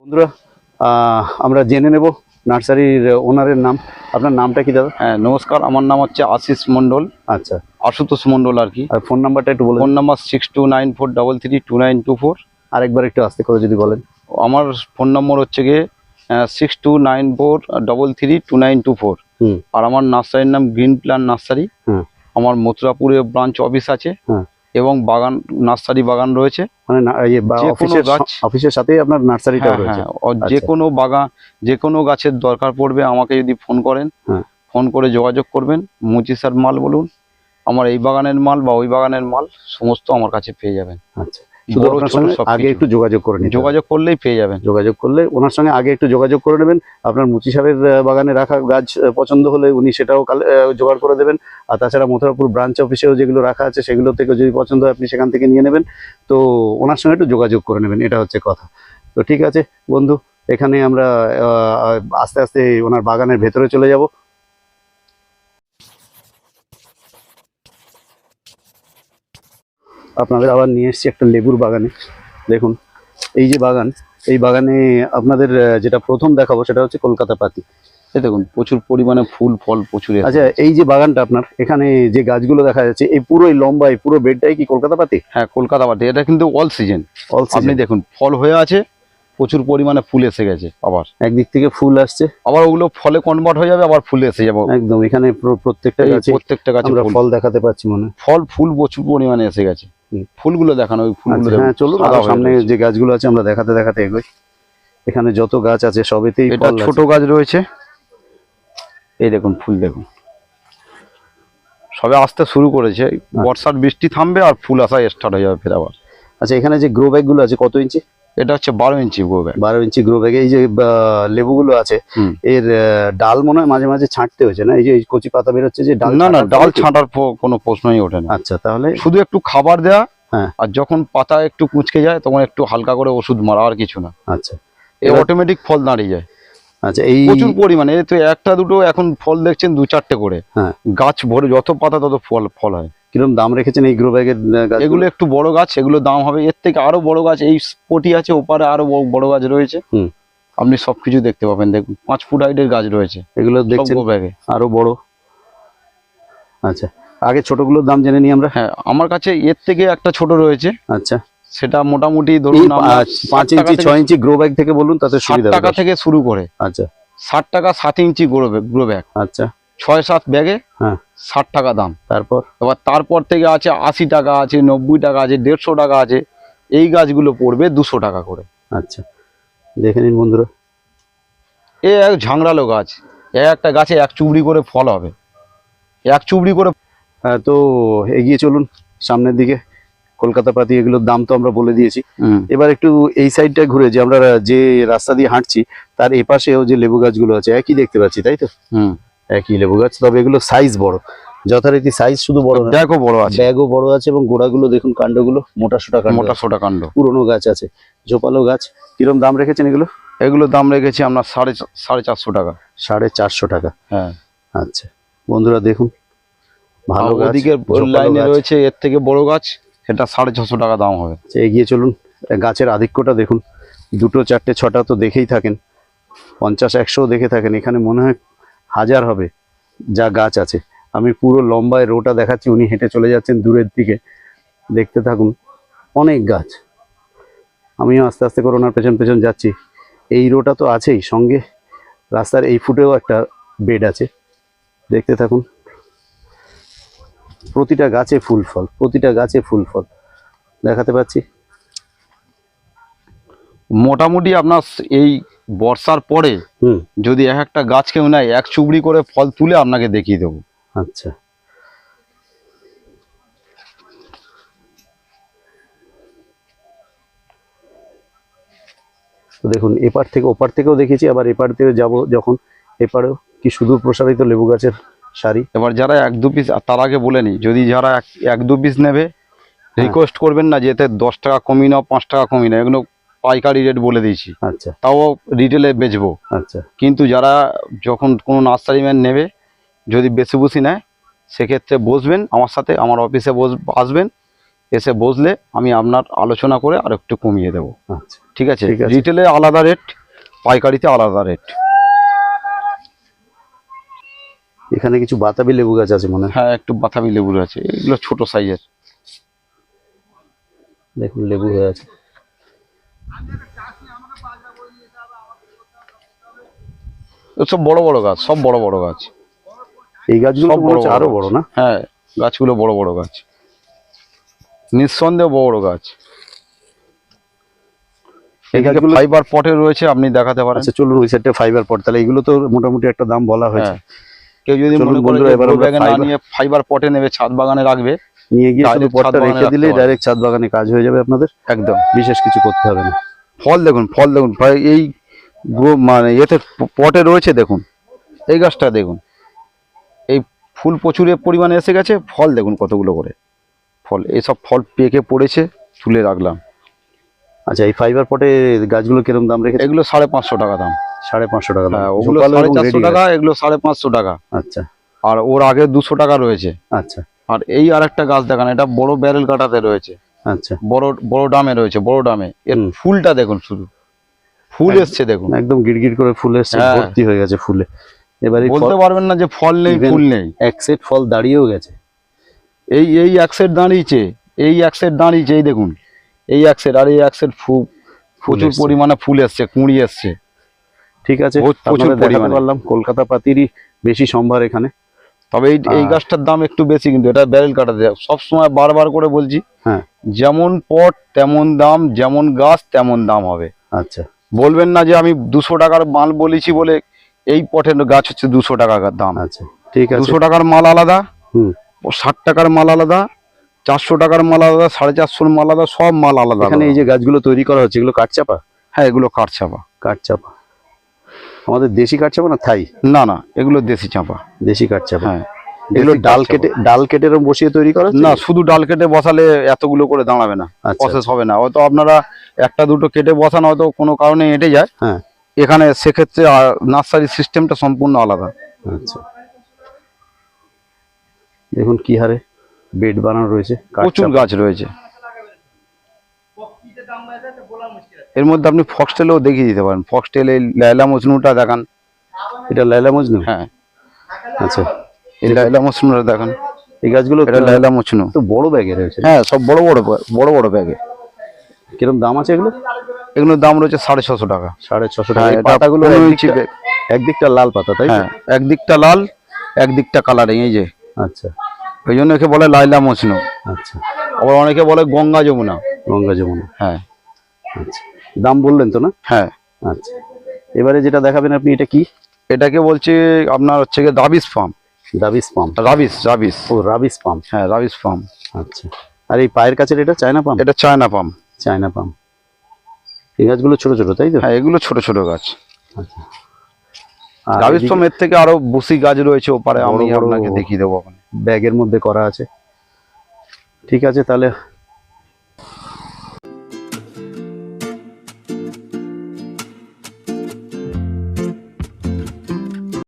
বন্ধুরা আমরা জেনে নেব নার্সারির ওনারের নাম। আপনার নামটা কি দাদা? হ্যাঁ নমস্কার আমার নাম হচ্ছে আশিস মন্ডল আচ্ছা। আশুতোষ মন্ডল আর কি। আর ফোন নাম্বারটা একটু বলুন phone number six two nine four double three two nine two four আরেকবার একটু আস্তে করে যদি বলেন। আমার ফোন নম্বর হচ্ছে গিয়ে six two nine four double three two nine two four আর আমার নার্সারির নাম গ্রিন প্ল্যান নার্সারি। আমার মথুরাপুরে ব্রাঞ্চ অফিস আছে। হুম। এবং বাগান নার্সারি বাগান রয়েছে মানে অফিসের। সাথেই আপনার নার্সারিটাও হ্যাঁ রয়েছে হ্যাঁ ও যে আচ্ছা। কোনো বাগান যে কোনো গাছের দরকার পড়বে আমাকে যদি ফোন করেন হ্যাঁ। ফোন করে যোগাযোগ করবেন মুচিসার মাল বলুন আমার এই বাগানের মাল বা ওই বাগানের মাল সমস্ত আমার কাছে পেয়ে যাবেন আচ্ছা শুধু সঙ্গে। আগে একটু যোগাযোগ করে হবে। যোগাযোগ করলেই পেয়ে যাবেন। যোগাযোগ করলে ওনার সঙ্গে আগে একটু যোগাযোগ করে নেবেন। আপনার মুচি সাহেবের বাগানে রাখা গাছ পছন্দ হলে উনি সেটাও কালে- জোগাড় করে দেবেন। আর তাছাড়া মথুরাপুর ব্রাঞ্চ অফিসেও যেগুলো রাখা আছে সেগুলো থেকে যদি পছন্দ হয় আপনি সেখান থেকে নিয়ে নেবেন। তো ওনার সঙ্গে একটু যোগাযোগ করে নেবেন এটা হচ্ছে কথা। তো ঠিক আছে বন্ধু এখানে আমরা আস্তে আস্তে ওনার বাগানের ভেতরে চলে যাব। আপনাদের আবার নিয়ে এসেছি একটা লেবুর বাগানে। দেখুন এই যে বাগান এই বাগানে আপনাদের যেটা প্রথম দেখাবো সেটা হচ্ছে কলকাতা পাতি। এই দেখুন প্রচুর পরিমাণে ফুল ফল প্রচুর আচ্ছা এই যে বাগানটা আপনার এখানে যে গাছগুলো দেখা যাচ্ছে এই পুরো লম্বা এই পুরো বেডটাই কি কলকাতা পাতি? হ্যাঁ কলকাতা বাটি এটা কিন্তু অল সিজন অল আপনি দেখুন ফল হয়ে আছে প্রচুর পরিমাণে ফুল এসে গেছে আবার। একদিক থেকে ফুল আসছে। আবার ওগুলো ফলে কনভার্ট হয়ে যাবে আবার ফুল এসে যাবে। একদম এখানে প্রত্যেকটা গাছে প্রত্যেকটা গাছে ফল দেখাতে পাচ্ছি মনে হয়। ফল ফুল প্রচুর পরিমাণে এসে গেছে। ফুলগুলো দেখানো ওই ফুলগুলো আচ্ছা, হ্যাঁ চলুন সামনে যে গাছগুলো আছে আমরা দেখাতে দেখাতে এগোই। এখানে যত গাছ আছে সবেতেই এটা ছোট গাছ রয়েছে। এই দেখুন ফুল দেখুন। সবে আসতে শুরু করেছে। বর্ষার বৃষ্টি থামবে আর ফুল আসা স্টার্ট হয়ে যাবে ফের আবার। আচ্ছা এখানে যে গ্রো ব্যাগগুলো আছে কত ইঞ্চি? এটা হচ্ছে বারো ইঞ্চি গোবে বারো ইঞ্চি গ্রো ব্যাগে এই যে লেবুগুলো আছে এর ডাল মনে হয় মাঝে মাঝে ছাঁটতে হয়েছে না? এই যে কচি পাতা বেরোচ্ছে যে ডাল না না ডাল ছাঁটার কোনো প্রশ্নই ওঠে না। আচ্ছা তাহলে শুধু একটু খাবার দেয়া হ্যাঁ। আর যখন পাতা একটু কুচকে যায় তখন একটু হালকা করে ওষুধ মারা আর কিছু না। আচ্ছা। এই এবার- অটোমেটিক ফল দাঁড়িয়ে যায়। আচ্ছা এই প্রচুর পরিমাণে তো একটা দুটো এখন ফল দেখছেন দু চারটে করে। হ্যাঁ। গাছ ভরে যত পাতা তত ফল ফল হয়। কীরকম দাম রেখেছেন এই গ্রো ব্যাগের গাছ এগুলো একটু বড় গাছ এগুলো দাম হবে। এর থেকে আরও বড় গাছ এই স্পটি আছে ওপারে আরও বড়- বড় গাছ রয়েছে। আপনি সবকিছু দেখতে পাবেন। দেখুন পাঁচ ফুট হাইটের গাছ রয়েছে। এগুলো দেখছেন? ব্যাগে আরও বড়। আচ্ছা আগে ছোটগুলোর দাম জেনে নিই আমরা। হ্যাঁ আমার কাছে এর থেকে একটা ছোট রয়েছে। আচ্ছা। সেটা মোটামুটি ধরুন পাঁচ ইঞ্চি ছয় ইঞ্চি গ্রো ব্যাগ থেকে বলুন তাতে সুবিধা টাকা থেকে শুরু করে। আচ্ছা। ষাট টাকা সাত inch grow bag grow bag আচ্ছা। ছয় সাত ব্যাগে হ্যাঁ। ষাট টাকা দাম। তারপর? এবার তারপর থেকে আছে আশি টাকা আছে নব্বই টাকা আছে দেড়শো টাকা আছে এই গাছগুলো পড়বে দুশো টাকা করে। আচ্ছা দেখে নিন বন্ধুরা। এ এক ঝাংড়ালো গাছ এ একটা গাছে এক চুবড়ি করে ফল হবে। এক চুবড়ি করে হ্যাঁ, তো এগিয়ে চলুন সামনের দিকে। কলকাতা পাতি এগুলোর দাম তো আমরা বলে দিয়েছি। এবার একটু এই সাইডটা ঘুরে যে আমরা যে রাস্তা দিয়ে হাঁটছি তার এপাশেও যে লেবু গাছগুলো আছে একই দেখতে পাচ্ছি তাই তো? হুম। একই লেবু গাছ তবে এগুলো সাইজ বড়। যথারীতি সাইজ শুধু বড় দেখো বড় আছে। ব্যাগও বড় আছে এবং গোড়াগুলো দেখুন কাণ্ডগুলো মোটা সোটা কাণ্ড মোটা সোটা কাণ্ড। পুরনো গাছ আছে ঝোপালো গাছ। কিরম দাম রেখেছেন এগুলো? এগুলো দাম রেখেছি আমরা সাড়ে সাড়ে চারশো টাকা। সাড়ে চারশো টাকা। হ্যাঁ। আচ্ছা বন্ধুরা দেখুন ভালো ওদিকে লাইনে রয়েছে এর থেকে বড় গাছ সেটা সাড়ে ছশো টাকা দাম হবে। আচ্ছা, এগিয়ে চলুন গাছের আধিক্যটা দেখুন। দুটো চারটে ছটা তো দেখেই থাকেন পঞ্চাশ একশো দেখে থাকেন। এখানে মনে হয় হাজার হবে, যা গাছ আছে। আমি পুরো লম্বায় রোটা দেখাচ্ছি, উনি হেঁটে চলে যাচ্ছেন দূরের দিকে। দেখতে থাকুন, অনেক গাছ। আমিও আস্তে আস্তে করে ওনার পেছন পেছন যাচ্ছি। এই রোটা তো আছেই, সঙ্গে রাস্তার এই ফুটেও একটা বেড আছে। দেখতে থাকুন, প্রতিটা গাছে ফুল ফল, প্রতিটা গাছে ফুল ফল। দেখাতে পাচ্ছি। মোটামুটি আপনার এই বর্ষার পরে যদি এক একটা গাছ কেউ নেয় এক চুবড়ি করে ফল তুলে আপনাকে দেখিয়ে দেবো। আচ্ছা। তো দেখুন এপার থেকে ওপার থেকেও দেখেছি আবার এপার থেকে যাব যখন। এপারেও কি সুদূর প্রসারিত লেবু গাছের সারি? এবার যারা এক দু পিস তার আগে বলে নি যদি যারা এক এক দু পিস নেবে রিকোয়েস্ট করবেন না যে এতে দশ টাকা কমি নাও পাঁচ টাকা কমিয়ে নাও এগুলো পাইকারি রেট বলে দিয়েছি। আচ্ছা। তাও রিটেলে বেচবো। আচ্ছা। কিন্তু যারা যখন কোনো নার্সারি ম্যান নেবে যদি বেশি বুসি নেয় সেক্ষেত্রে বসবেন আমার সাথে আমার অফিসে বস আসবেন। এসে বসলে আমি আপনার আলোচনা করে আর একটু কমিয়ে দেবো। আচ্ছা। ঠিক আছে? রিটেলে আলাদা রেট পাইকারিতে আলাদা রেট এখানে কিছু বাতাবি লেবু গাছ আছে মনে হয়। হ্যাঁ একটু বাতাবি লেবু আছে। এগুলো ছোট সাইজের দেখুন লেবু হয়ে আছে। সব বড় বড় গাছ সব বড় বড় গাছ। এই গাছগুলো বড় আরও বড় না? হ্যাঁ গাছগুলো বড় বড় গাছ। নিঃসন্দেহে বড় বড় গাছ। এই গাছগুলো ফাইবার পটে রয়েছে আপনি দেখাতে পারেন। আচ্ছা চলুন ওই ফাইবার পট তাহলে এগুলো তো মোটামুটি একটা দাম বলা হয়েছে। হ্যাঁ। কেউ যদি মনে করে এবার ফাইবার পটে নেবে ছাদ বাগানে রাখবে নিয়ে গিয়ে শুধু পটটা রেখে দিলেই ডাইরেক্ট ছাদ বাগানে কাজ হয়ে যাবে আপনাদের। একদম। বিশেষ কিছু করতে হবে না। ফল দেখুন ফল দেখুন এই মানে এতে পটে রয়েছে দেখুন। এই গাছটা দেখুন। এই ফুল প্রচুর পরিমাণে এসে গেছে। ফল দেখুন কতগুলো করে। ফল এসব ফল পেকে পড়েছে তুলে রাখলাম। আচ্ছা এই ফাইবার পটে গাছগুলো কীরকম দাম রেখে এগুলো সাড়ে পাঁচশো টাকা দাম। সাড়ে পাঁচশো টাকা হ্যাঁ ওগুলো সাড়ে চারশো টাকা এগুলো সাড়ে পাঁচশো টাকা। আচ্ছা। আর ওর আগে দুশো টাকা রয়েছে। আচ্ছা। আর এই আরেকটা গাছ দেখান এটা বড় ব্যারেল কাটাতে রয়েছে। আচ্ছা। বড় বড় ডামে রয়েছে বড় ডামে। এর ফুলটা দেখুন শুধু। ফুল। এসছে দেখুন। একদম গিড়গিড় করে ফুল এসছে হ্যাঁ। ভর্তি হয়ে গেছে ফুলে। এবার বলতে পারবেন না যে ফল নেই ফুল নেই। এক সেট ফল দাঁড়িয়েও গেছে। এই এই এক সেট দাঁড়িয়েছে এই এক সেট দাঁড়িয়েছে এই দেখুন। এই এক সেট আর এই এক সেট ফুল প্রচুর। পরিমাণে ফুল এসছে কুঁড়ি এসছে। ঠিক আছে প্রচুর পরিমাণে। পারলাম কলকাতা পাতিরই বেশি সম্ভার এখানে। তবে এই এই গাছটার দাম একটু বেশি কিন্তু এটা ব্যারেল কাটা সব সময় বারবার করে বলছি হ্যাঁ। যেমন পট তেমন দাম যেমন গাছ তেমন দাম হবে। আচ্ছা। বলবেন না যে আমি দুশো টাকার মাল বলেছি বলে এই পটের গাছ হচ্ছে দুশো টাকা দাম। আচ্ছা ঠিক আছে। দুশো টাকার মাল আলাদা হুম। ষাট টাকার মাল আলাদা চারশো টাকার মাল আলাদা সাড়ে চারশোর মাল আলাদা সব মাল আলাদা। এখানে এই যে গাছগুলো তৈরি করা হচ্ছে এগুলো কাঠচাপা? হ্যাঁ এগুলো কাঠচাপা। কাঠচাপা। আমাদের দেশি কাঠচাপা না থাই? না না এগুলো দেশি চাপা। দেশি কাঠচাপা হ্যাঁ এগুলো ডাল কেটে ডাল কেটে এরকম বসিয়ে তৈরি করা না শুধু ডাল কেটে বসালে এতগুলো করে দাঁড়াবে না। আচ্ছা। প্রসেস হবে না। হয়তো আপনারা একটা দুটো কেটে বসান হয়তো কোনো কারণে এঁটে যায়। হ্যাঁ। এখানে সেক্ষেত্রে নার্সারি সিস্টেমটা সম্পূর্ণ আলাদা। আচ্ছা। দেখুন কি হারে বেড বানানো রয়েছে প্রচুর গাছ রয়েছে। এর মধ্যে আপনি ফক্সটেলও দেখিয়ে দিতে পারেন। ফক্সটেল এই লাইলা মজনুটা দেখান। এটা লাইলা মজনু হ্যাঁ। আচ্ছা এই লাইলা মজনুটা দেখান। এই গাছগুলো এটা লাইলা মজনু তো বড় ব্যাগে রয়েছে। হ্যাঁ সব বড় বড় বড় বড় ব্যাগে। কীরকম দাম আছে এগুলো? এগুলোর দাম রয়েছে সাড়ে ছশো টাকা। সাড়ে ছশো টাকা। হ্যাঁ, পাতাগুলো একদিকটা- লাল পাতা তাই? হ্যাঁ একদিকটা লাল একদিকটা কালারিং এই যে। আচ্ছা। ওই জন্য একে বলে লাইলা মজনু আচ্ছা। আবার অনেকে বলে গঙ্গা যমুনা। গঙ্গা যমুনা। হ্যাঁ। আচ্ছা। দাম বললেন তো না? হ্যাঁ। আচ্ছা। এবারে যেটা দেখাবেন আপনি এটা কি? এটাকে বলছে আপনার হচ্ছে গিয়ে রাবিস ফার্ম। দাবিস পাম্প রাবিস রাবিস ও রাবিস পাম্প হ্যাঁ রাবিস ফার্ম। আচ্ছা। আর এই পায়ের কাছে এটা চায়না পাম্প এটা চায়না পাম্প চায়না পাম্প এই গাছগুলো ছোট ছোট তাই তো? হ্যাঁ এগুলো ছোট ছোট গাছ। আর রাবিস ফার্ম এর থেকে আরও বসি গাছ রয়েছে ওপারে আমি আপনাকে দেখিয়ে দেবো ব্যাগের মধ্যে করা আছে। ঠিক আছে তাহলে